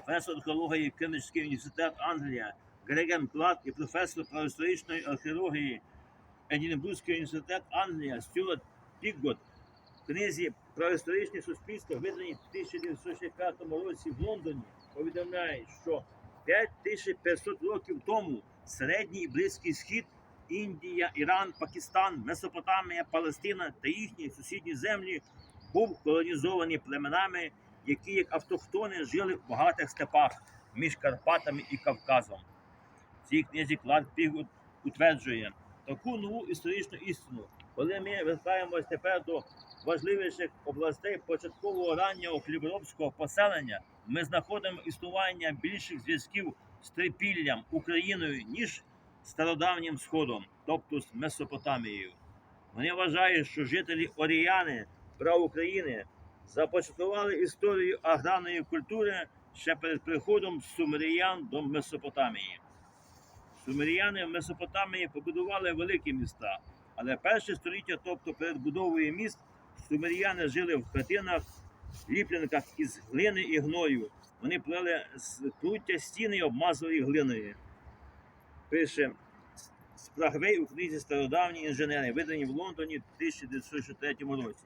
професор археології Кембриджський університет Англія Грегем Клад і професор правоісторичної археології Едінбурзький університет Англія Стюарт Пікгот. В книзі про історичне суспільство, виданій в 1965 році в Лондоні, повідомляє, що 5500 років тому середній і близький схід, Індія, Іран, Пакистан, Месопотамія, Палестина та їхні сусідні землі був колонізований племенами, які як автохтони жили в багатих степах між Карпатами і Кавказом. В цій книзі Кларк Пігут утверджує таку нову історичну істину, коли ми вертаємось тепер до важливіших областей початкового раннього хліборобського поселення, ми знаходимо існування більших зв'язків з Трипіллям, Україною, ніж стародавнім Сходом, тобто з Месопотамією. Вони вважають, що жителі Оріяни, прав України, започаткували історію аграрної культури ще перед приходом сумеріян до Месопотамії. Сумеріяни в Месопотамії побудували великі міста, але перше століття, тобто перед будовою міст, сумеріяни жили в хатинах, ліплянках із глини і гною. Вони плели з пруття стіни і обмазували глиною. Пише Спрагвей у книзі Стародавні інженери, видані в Лондоні в 1903 році.